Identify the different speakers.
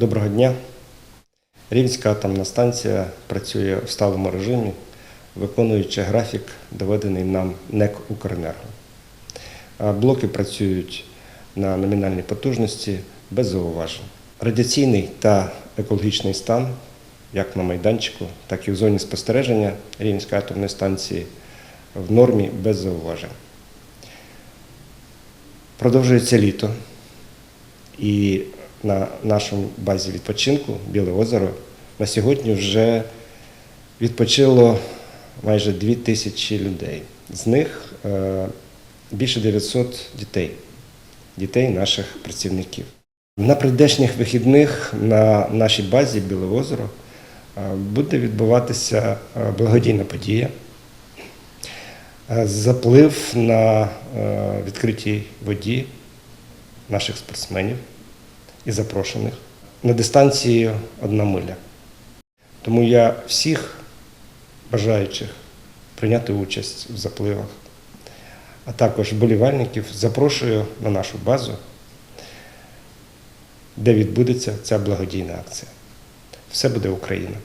Speaker 1: Доброго дня. Рівнська атомна станція працює в сталому режимі, виконуючи графік, доведений нам НЕК Укренерго. Блоки працюють на номінальній потужності без зауважень. Радіаційний та екологічний стан, як на майданчику, так і в зоні спостереження Рівненської атомної станції в нормі без зауважень. Продовжується літо. І на нашому базі відпочинку Біле озеро на сьогодні вже відпочило майже 2 тисячі людей. З них е, більше 900 дітей, дітей наших працівників. На прийдешніх вихідних на нашій базі Біле озеро е, буде відбуватися е, благодійна подія. Заплив на відкритій воді наших спортсменів і запрошених на дистанції одна миля. Тому я всіх бажаючих прийняти участь в запливах, а також болівальників запрошую на нашу базу, де відбудеться ця благодійна акція. Все буде Україна.